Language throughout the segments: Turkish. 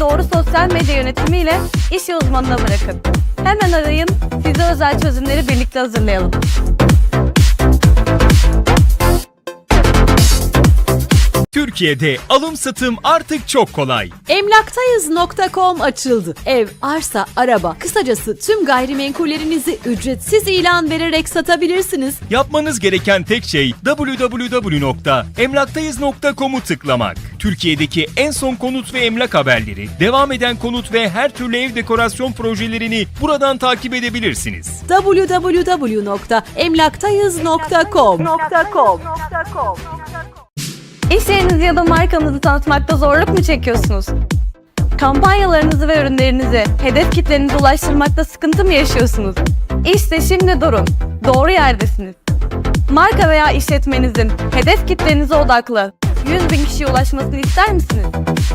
doğru sosyal medya yönetimiyle iş uzmanına bırakın. Hemen arayın, size özel çözümleri birlikte hazırlayalım. Türkiye'de alım satım artık çok kolay. Emlaktayız.com açıldı. Ev, arsa, araba, kısacası tüm gayrimenkullerinizi ücretsiz ilan vererek satabilirsiniz. Yapmanız gereken tek şey www.emlaktayız.com'u tıklamak. Türkiye'deki en son konut ve emlak haberleri, devam eden konut ve her türlü ev dekorasyon projelerini buradan takip edebilirsiniz. www.emlaktayız.com İş yerinizi ya da markanızı tanıtmakta zorluk mu çekiyorsunuz? Kampanyalarınızı ve ürünlerinizi hedef kitlenize ulaştırmakta sıkıntı mı yaşıyorsunuz? İşte şimdi durun. Doğru yerdesiniz. Marka veya işletmenizin hedef kitlenize odaklı 100 bin kişiye ulaşmasını ister misiniz?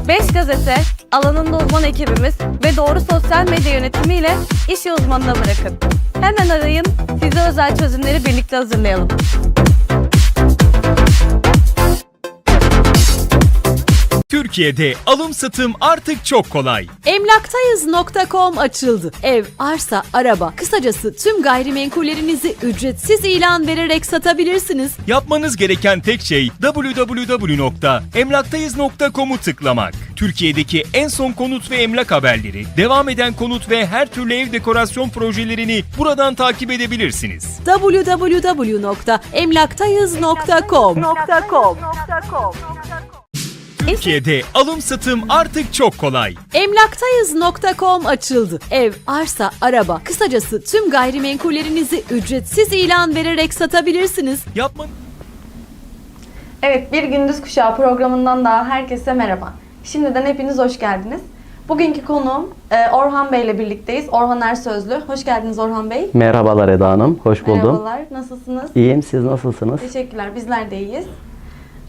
5 gazete, alanında uzman ekibimiz ve doğru sosyal medya yönetimiyle iş uzmanına bırakın. Hemen arayın, size özel çözümleri birlikte hazırlayalım. Türkiye'de alım satım artık çok kolay. Emlaktayız.com açıldı. Ev, arsa, araba, kısacası tüm gayrimenkullerinizi ücretsiz ilan vererek satabilirsiniz. Yapmanız gereken tek şey www.emlaktayız.com'u tıklamak. Türkiye'deki en son konut ve emlak haberleri, devam eden konut ve her türlü ev dekorasyon projelerini buradan takip edebilirsiniz. www.emlaktayız.com Türkiye'de alım satım artık çok kolay. Emlaktayız.com açıldı. Ev, arsa, araba, kısacası tüm gayrimenkullerinizi ücretsiz ilan vererek satabilirsiniz. Yapma Evet, Bir Gündüz Kuşağı programından daha herkese merhaba. Şimdiden hepiniz hoş geldiniz. Bugünkü konuğum e, Orhan Bey ile birlikteyiz. Orhan Ersözlü. Hoş geldiniz Orhan Bey. Merhabalar Eda Hanım, hoş buldum. Merhabalar, nasılsınız? İyiyim, siz nasılsınız? Teşekkürler, bizler de iyiyiz.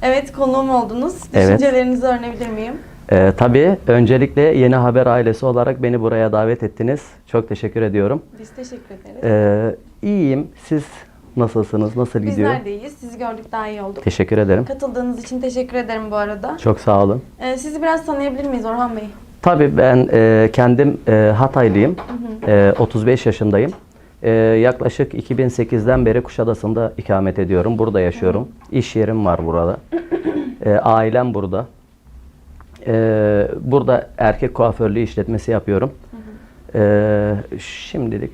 Evet, konuğum oldunuz. Evet. Düşüncelerinizi öğrenebilir miyim? Ee, tabii, öncelikle Yeni Haber ailesi olarak beni buraya davet ettiniz. Çok teşekkür ediyorum. Biz teşekkür ederiz. Ee, iyiyim, siz nasılsınız, nasıl gidiyor? Bizler de iyiyiz. Sizi gördük daha iyi olduk. Teşekkür ederim. Katıldığınız için teşekkür ederim bu arada. Çok sağ olun. E, sizi biraz tanıyabilir miyiz Orhan Bey? Tabii ben e, kendim e, Hataylıyım. E, 35 yaşındayım. E, yaklaşık 2008'den beri Kuşadası'nda ikamet ediyorum. Burada yaşıyorum. İş yerim var burada. E, ailem burada. E, burada erkek kuaförlüğü işletmesi yapıyorum. E, şimdilik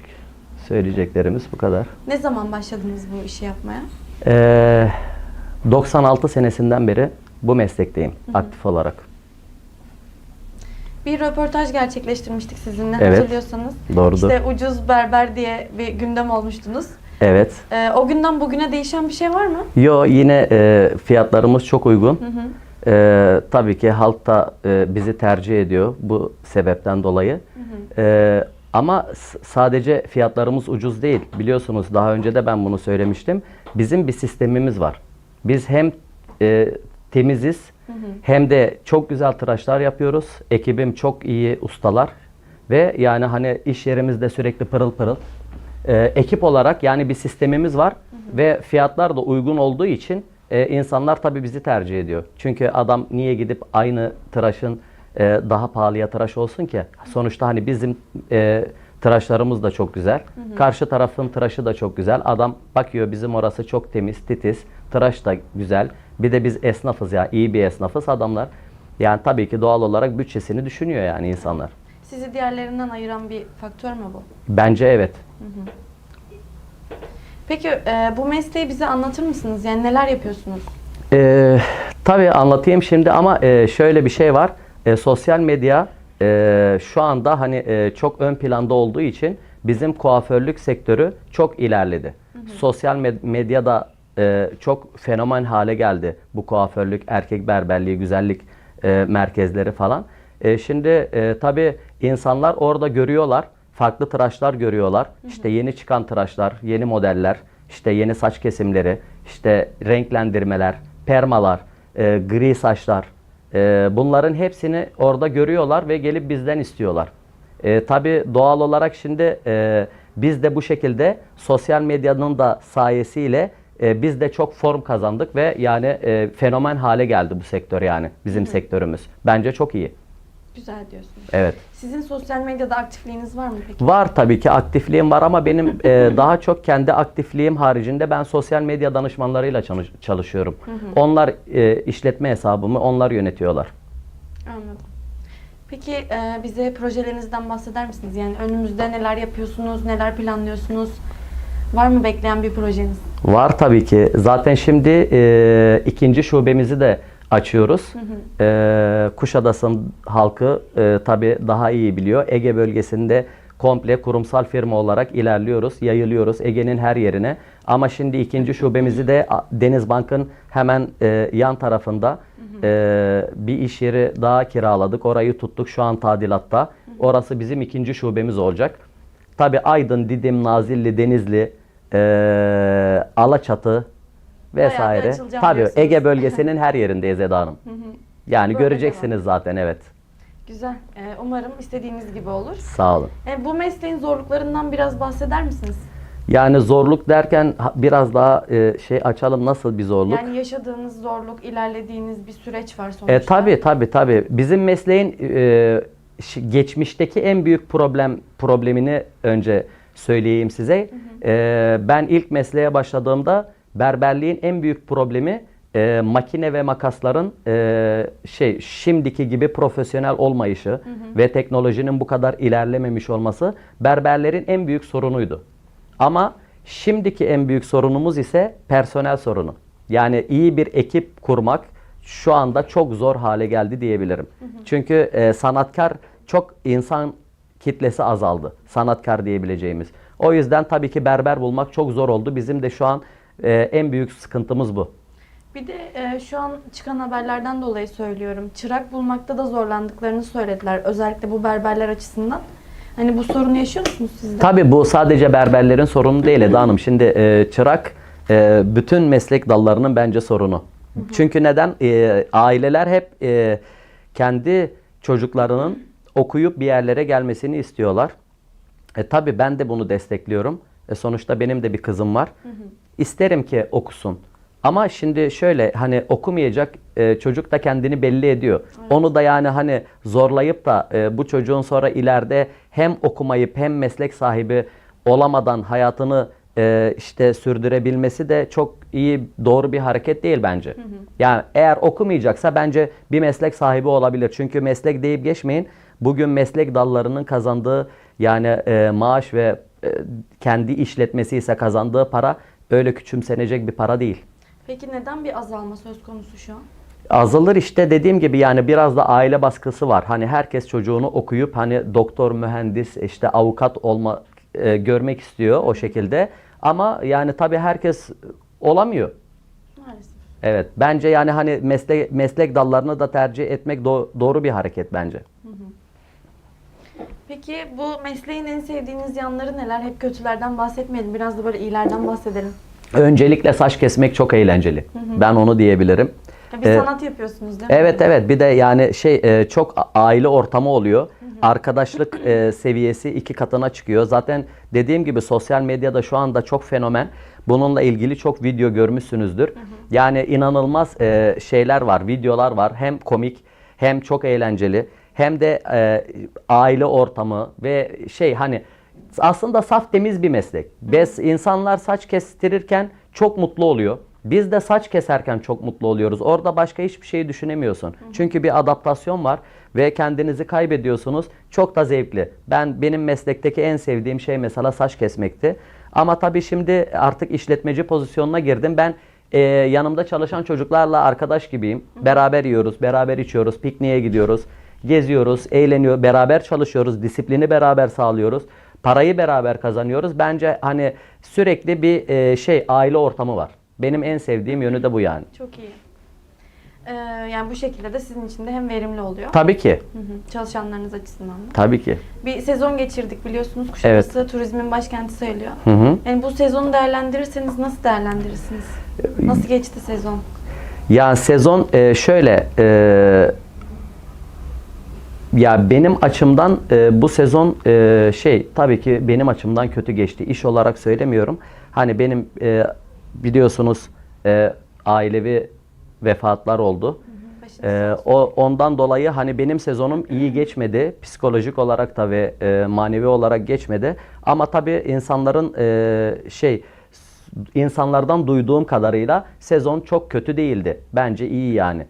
söyleyeceklerimiz bu kadar. Ne zaman başladınız bu işi yapmaya? E, 96 senesinden beri bu meslekteyim aktif olarak. Bir röportaj gerçekleştirmiştik sizinle Evet. hatırlıyorsanız. Doğrudur. İşte ucuz berber diye bir gündem olmuştunuz. Evet. Ee, o günden bugüne değişen bir şey var mı? Yo yine e, fiyatlarımız çok uygun. E, tabii ki halk da e, bizi tercih ediyor bu sebepten dolayı. E, ama s- sadece fiyatlarımız ucuz değil. Biliyorsunuz daha önce de ben bunu söylemiştim. Bizim bir sistemimiz var. Biz hem e, temiziz hem de çok güzel tıraşlar yapıyoruz. Ekibim çok iyi ustalar ve yani hani iş yerimizde sürekli pırıl pırıl. Ee, ekip olarak yani bir sistemimiz var ve fiyatlar da uygun olduğu için e, insanlar tabii bizi tercih ediyor. Çünkü adam niye gidip aynı tıraşın e, daha pahalıya tıraş olsun ki? Sonuçta hani bizim e, tıraşlarımız da çok güzel. Karşı tarafın tıraşı da çok güzel. Adam bakıyor bizim orası çok temiz, titiz. Tıraş da güzel. Bir de biz esnafız ya, iyi bir esnafız adamlar. Yani tabii ki doğal olarak bütçesini düşünüyor yani insanlar. Sizi diğerlerinden ayıran bir faktör mü bu? Bence evet. Peki e, bu mesleği bize anlatır mısınız? Yani neler yapıyorsunuz? Ee, tabii anlatayım şimdi ama e, şöyle bir şey var. E, sosyal medya e, şu anda hani e, çok ön planda olduğu için bizim kuaförlük sektörü çok ilerledi. Sosyal med- medyada e, çok fenomen hale geldi bu kuaförlük, erkek berberliği, güzellik e, merkezleri falan. E, şimdi e, tabii insanlar orada görüyorlar, farklı tıraşlar görüyorlar. İşte yeni çıkan tıraşlar, yeni modeller, işte yeni saç kesimleri, işte renklendirmeler, permalar, e, gri saçlar. E, bunların hepsini orada görüyorlar ve gelip bizden istiyorlar. E, tabii doğal olarak şimdi e, biz de bu şekilde sosyal medyanın da sayesiyle e, biz de çok form kazandık ve yani e, fenomen hale geldi bu sektör yani bizim sektörümüz. Bence çok iyi. Güzel diyorsunuz. Evet. Sizin sosyal medyada aktifliğiniz var mı peki? Var tabii ki aktifliğim var ama benim e, daha çok kendi aktifliğim haricinde ben sosyal medya danışmanlarıyla çalış- çalışıyorum. Onlar e, işletme hesabımı onlar yönetiyorlar. Anladım. Peki e, bize projelerinizden bahseder misiniz? Yani önümüzde neler yapıyorsunuz, neler planlıyorsunuz? Var mı bekleyen bir projeniz? Var tabii ki. Zaten şimdi e, ikinci şubemizi de açıyoruz. E, Kuşadası'nın halkı e, tabii daha iyi biliyor. Ege bölgesinde komple kurumsal firma olarak ilerliyoruz, yayılıyoruz Ege'nin her yerine. Ama şimdi ikinci şubemizi de Denizbank'ın hemen e, yan tarafında e, bir iş yeri daha kiraladık. Orayı tuttuk. Şu an tadilatta. Orası bizim ikinci şubemiz olacak. Tabii Aydın, Didim, Nazilli, Denizli, e, Alaçatı vesaire. Tabii. Ege bölgesinin her yerindeyiz Eda Hanım. Yani Böyle göreceksiniz zaten evet. Güzel. E, umarım istediğiniz gibi olur. Sağ olun. E, bu mesleğin zorluklarından biraz bahseder misiniz? Yani zorluk derken biraz daha e, şey açalım nasıl bir zorluk? Yani yaşadığınız zorluk, ilerlediğiniz bir süreç var sonuçta. E, tabii tabii tabii. Bizim mesleğin e, geçmişteki en büyük problem problemini önce söyleyeyim size. E, ben ilk mesleğe başladığımda berberliğin en büyük problemi e, makine ve makasların e, şey şimdiki gibi profesyonel olmayışı ve teknolojinin bu kadar ilerlememiş olması berberlerin en büyük sorunuydu. Ama şimdiki en büyük sorunumuz ise personel sorunu. Yani iyi bir ekip kurmak şu anda çok zor hale geldi diyebilirim. Çünkü e, sanatkar çok insan kitlesi azaldı. Sanatkar diyebileceğimiz. O yüzden tabii ki berber bulmak çok zor oldu. Bizim de şu an e, en büyük sıkıntımız bu. Bir de e, şu an çıkan haberlerden dolayı söylüyorum. Çırak bulmakta da zorlandıklarını söylediler. Özellikle bu berberler açısından. Hani bu sorunu yaşıyor musunuz siz de? Tabii bu sadece berberlerin sorunu değil Eda Hanım. Şimdi e, çırak e, bütün meslek dallarının bence sorunu. Çünkü neden? E, aileler hep e, kendi çocuklarının okuyup bir yerlere gelmesini istiyorlar. E, tabii ben de bunu destekliyorum. E, sonuçta benim de bir kızım var. İsterim ki okusun. Ama şimdi şöyle hani okumayacak e, çocuk da kendini belli ediyor. Onu da yani hani zorlayıp da e, bu çocuğun sonra ileride hem okumayıp hem meslek sahibi olamadan hayatını e, işte sürdürebilmesi de çok iyi doğru bir hareket değil bence. Yani eğer okumayacaksa bence bir meslek sahibi olabilir. Çünkü meslek deyip geçmeyin. Bugün meslek dallarının kazandığı yani e, maaş ve e, kendi işletmesi ise kazandığı para öyle küçümsenecek bir para değil. Peki neden bir azalma söz konusu şu an? Azalır işte dediğim gibi yani biraz da aile baskısı var. Hani herkes çocuğunu okuyup hani doktor, mühendis, işte avukat olma e, görmek istiyor o şekilde. Ama yani tabii herkes olamıyor. Maalesef. Evet. Bence yani hani meslek meslek dallarını da tercih etmek do- doğru bir hareket bence. Peki bu mesleğin en sevdiğiniz yanları neler? Hep kötülerden bahsetmeyelim. Biraz da böyle iyilerden bahsedelim. Öncelikle saç kesmek çok eğlenceli. Ben onu diyebilirim. Ya bir Ee, sanat yapıyorsunuz değil mi? Evet evet bir de yani şey e, çok aile ortamı oluyor. Arkadaşlık e, seviyesi iki katına çıkıyor. Zaten dediğim gibi sosyal medyada şu anda çok fenomen. Bununla ilgili çok video görmüşsünüzdür. Yani inanılmaz e, şeyler var, videolar var. Hem komik hem çok eğlenceli hem de e, aile ortamı ve şey hani aslında saf temiz bir meslek. Biz insanlar saç kestirirken çok mutlu oluyor. Biz de saç keserken çok mutlu oluyoruz. Orada başka hiçbir şey düşünemiyorsun. Çünkü bir adaptasyon var ve kendinizi kaybediyorsunuz. Çok da zevkli. Ben benim meslekteki en sevdiğim şey mesela saç kesmekti. Ama tabii şimdi artık işletmeci pozisyonuna girdim. Ben e, yanımda çalışan çocuklarla arkadaş gibiyim. Beraber yiyoruz, beraber içiyoruz, pikniğe gidiyoruz, geziyoruz, eğleniyor, beraber çalışıyoruz, disiplini beraber sağlıyoruz. Parayı beraber kazanıyoruz. Bence hani sürekli bir e, şey aile ortamı var. Benim en sevdiğim yönü de bu yani. Çok iyi. Ee, yani bu şekilde de sizin için de hem verimli oluyor. Tabii ki. Hı hı. Çalışanlarınız açısından da. Tabii ki. Bir sezon geçirdik biliyorsunuz. Kuşadası turizmin başkenti sayılıyor. Hı hı. Yani bu sezonu değerlendirirseniz nasıl değerlendirirsiniz? Nasıl geçti sezon? Ya sezon e, şöyle e, ya benim açımdan e, bu sezon e, şey tabii ki benim açımdan kötü geçti. İş olarak söylemiyorum. Hani benim e, biliyorsunuz e, ailevi vefatlar oldu. Ee, o ondan dolayı hani benim sezonum iyi geçmedi. Psikolojik olarak tabii e, manevi olarak geçmedi. Ama tabii insanların e, şey insanlardan duyduğum kadarıyla sezon çok kötü değildi. Bence iyi yani.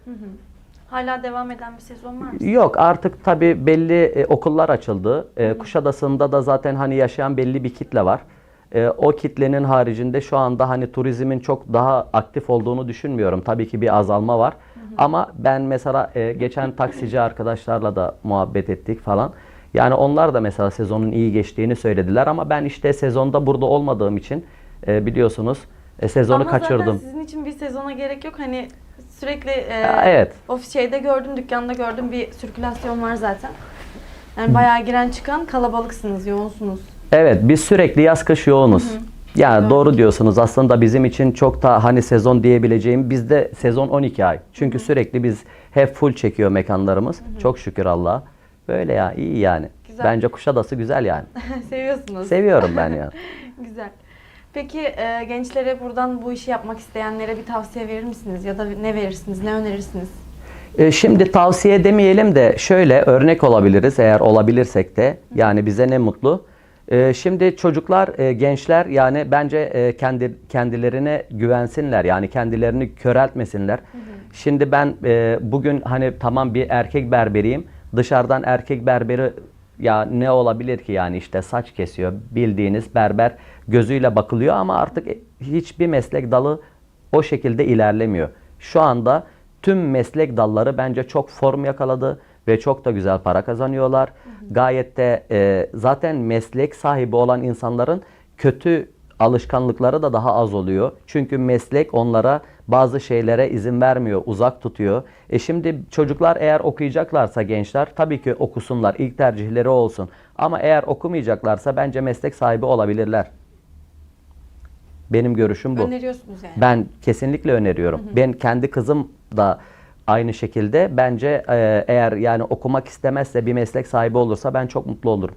Hala devam eden bir sezon var mı? Yok artık tabii belli e, okullar açıldı. E, Kuşadası'nda da zaten hani yaşayan belli bir kitle var. E, o kitlenin haricinde şu anda hani turizmin çok daha aktif olduğunu düşünmüyorum. Tabii ki bir azalma var. Ama ben mesela e, geçen taksici arkadaşlarla da muhabbet ettik falan. Yani onlar da mesela sezonun iyi geçtiğini söylediler ama ben işte sezonda burada olmadığım için e, biliyorsunuz e, sezonu Ama kaçırdım. zaten sizin için bir sezona gerek yok. Hani sürekli e, evet. ofis şeyde gördüm, dükkanda gördüm bir sirkülasyon var zaten. Yani bayağı giren çıkan kalabalıksınız, yoğunsunuz. Evet biz sürekli yaz kış yoğunuz. Yani doğru diyorsunuz. Aslında bizim için çok da hani sezon diyebileceğim bizde sezon 12 ay. Çünkü sürekli biz hep full çekiyor mekanlarımız. Çok şükür Allah'a. Böyle ya iyi yani. Güzel. Bence Kuşadası güzel yani. Seviyorsunuz. Seviyorum ben yani. Güzel. Peki e, gençlere buradan bu işi yapmak isteyenlere bir tavsiye verir misiniz? Ya da ne verirsiniz, ne önerirsiniz? E, Şimdi tavsiye demeyelim de şöyle örnek olabiliriz eğer olabilirsek de yani bize ne mutlu. E, Şimdi çocuklar, e, gençler yani bence e, kendi kendilerine güvensinler yani kendilerini köreltmesinler. Şimdi ben e, bugün hani tamam bir erkek berberiyim. Dışarıdan erkek berberi ya ne olabilir ki yani işte saç kesiyor bildiğiniz berber gözüyle bakılıyor ama artık hiçbir meslek dalı o şekilde ilerlemiyor. Şu anda tüm meslek dalları bence çok form yakaladı ve çok da güzel para kazanıyorlar. Gayet de e, zaten meslek sahibi olan insanların kötü alışkanlıkları da daha az oluyor. Çünkü meslek onlara bazı şeylere izin vermiyor, uzak tutuyor. E şimdi çocuklar eğer okuyacaklarsa gençler tabii ki okusunlar, ilk tercihleri olsun. Ama eğer okumayacaklarsa bence meslek sahibi olabilirler. Benim görüşüm bu. Öneriyorsunuz yani. Ben kesinlikle öneriyorum. Ben kendi kızım da aynı şekilde bence e, eğer yani okumak istemezse bir meslek sahibi olursa ben çok mutlu olurum.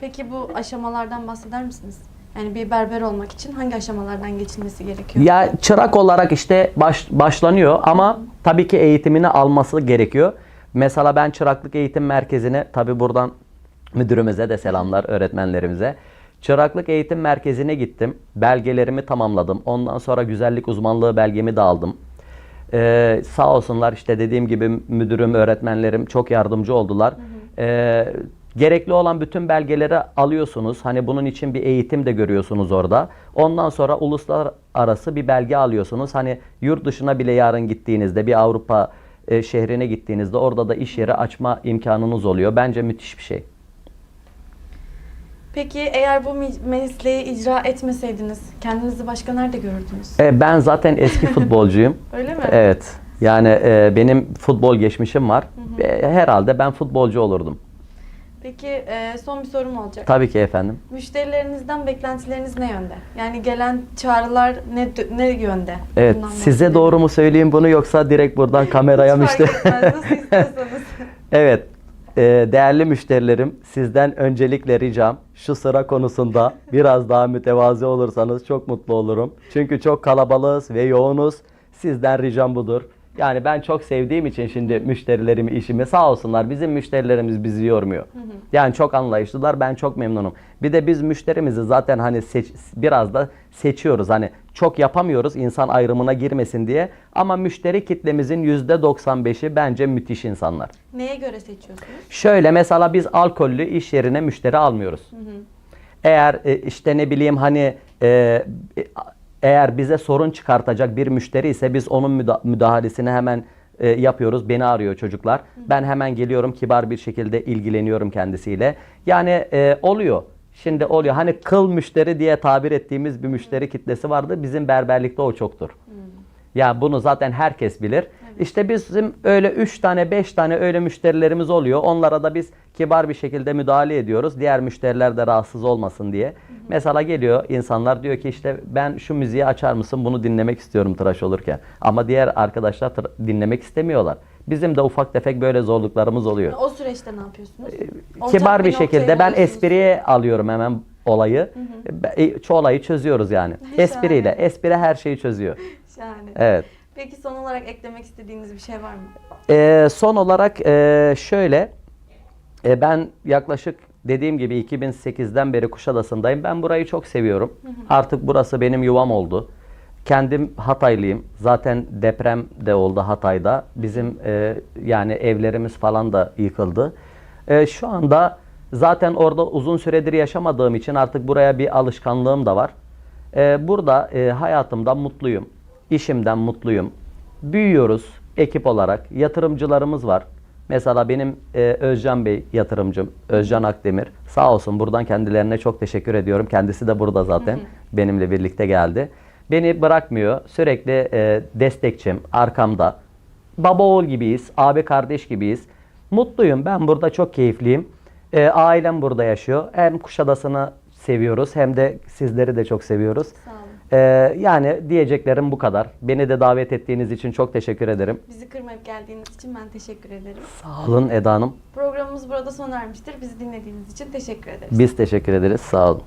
Peki bu aşamalardan bahseder misiniz? Yani bir berber olmak için hangi aşamalardan geçilmesi gerekiyor? Ya çırak olarak işte baş, başlanıyor ama tabii ki eğitimini alması gerekiyor. Mesela ben çıraklık eğitim merkezine tabii buradan müdürümüze de selamlar öğretmenlerimize. Çıraklık eğitim merkezine gittim. Belgelerimi tamamladım. Ondan sonra güzellik uzmanlığı belgemi de aldım. Ee, sağ olsunlar işte dediğim gibi müdürüm, öğretmenlerim çok yardımcı oldular. Ee, gerekli olan bütün belgeleri alıyorsunuz. Hani bunun için bir eğitim de görüyorsunuz orada. Ondan sonra uluslararası bir belge alıyorsunuz. Hani yurt dışına bile yarın gittiğinizde bir Avrupa e, şehrine gittiğinizde orada da iş yeri açma imkanınız oluyor. Bence müthiş bir şey. Peki eğer bu mesleği icra etmeseydiniz kendinizi başka nerede görürdünüz? E, ben zaten eski futbolcuyum. Öyle mi? Evet. Yani e, benim futbol geçmişim var. E, herhalde ben futbolcu olurdum. Peki e, son bir sorum olacak. Tabii ki efendim. Müşterilerinizden beklentileriniz ne yönde? Yani gelen çağrılar ne ne yönde? Evet. Bundan Size doğru mu söyleyeyim bunu yoksa direkt buradan kameraya Hiç müşteri... fark etmez, nasıl istiyorsanız. Evet. E, değerli müşterilerim, sizden öncelikle ricam şu sıra konusunda biraz daha mütevazi olursanız çok mutlu olurum. Çünkü çok kalabalığız ve yoğunuz. Sizden ricam budur. Yani ben çok sevdiğim için şimdi müşterilerimi, işimi sağ olsunlar. Bizim müşterilerimiz bizi yormuyor. Yani çok anlayışlılar. Ben çok memnunum. Bir de biz müşterimizi zaten hani seç, biraz da seçiyoruz. Hani çok yapamıyoruz insan ayrımına girmesin diye. Ama müşteri kitlemizin %95'i bence müthiş insanlar. Neye göre seçiyorsunuz? Şöyle mesela biz alkollü iş yerine müşteri almıyoruz. Eğer e, işte ne bileyim hani e, e, eğer bize sorun çıkartacak bir müşteri ise biz onun müda- müdahalesini hemen e, yapıyoruz. Beni arıyor çocuklar. Ben hemen geliyorum kibar bir şekilde ilgileniyorum kendisiyle. Yani e, oluyor. Şimdi oluyor. Hani kıl müşteri diye tabir ettiğimiz bir müşteri kitlesi vardı. Bizim berberlikte o çoktur. Ya bunu zaten herkes bilir. İşte bizim öyle 3 tane 5 tane öyle müşterilerimiz oluyor. Onlara da biz kibar bir şekilde müdahale ediyoruz. Diğer müşteriler de rahatsız olmasın diye. Mesela geliyor insanlar diyor ki işte ben şu müziği açar mısın bunu dinlemek istiyorum tıraş olurken. Ama diğer arkadaşlar dinlemek istemiyorlar. Bizim de ufak tefek böyle zorluklarımız oluyor. O süreçte ne yapıyorsunuz? Ortak Kibar bir şekilde ben espriye alıyorum hemen olayı. Be- Çoğu olayı çözüyoruz yani. Şahane. Espriyle. Espri her şeyi çözüyor. Şahane. Evet. Peki son olarak eklemek istediğiniz bir şey var mı? Ee, son olarak e, şöyle, e, ben yaklaşık dediğim gibi 2008'den beri Kuşadası'ndayım. Ben burayı çok seviyorum. Artık burası benim yuvam oldu. Kendim Hataylıyım. Zaten deprem de oldu Hatay'da. Bizim e, yani evlerimiz falan da yıkıldı. E, şu anda zaten orada uzun süredir yaşamadığım için artık buraya bir alışkanlığım da var. E, burada e, hayatımdan mutluyum. İşimden mutluyum. Büyüyoruz ekip olarak. Yatırımcılarımız var. Mesela benim e, Özcan Bey yatırımcım, Özcan Akdemir. Sağ olsun buradan kendilerine çok teşekkür ediyorum. Kendisi de burada zaten benimle birlikte geldi. Beni bırakmıyor. Sürekli e, destekçim, arkamda. Baba oğul gibiyiz, abi kardeş gibiyiz. Mutluyum. Ben burada çok keyifliyim. E, ailem burada yaşıyor. Hem Kuşadası'nı seviyoruz hem de sizleri de çok seviyoruz. Sağ olun. E, yani diyeceklerim bu kadar. Beni de davet ettiğiniz için çok teşekkür ederim. Bizi kırmayıp geldiğiniz için ben teşekkür ederim. Sağ olun Eda Hanım. Programımız burada sona ermiştir. Bizi dinlediğiniz için teşekkür ederiz. Biz teşekkür ederiz. Sağ olun.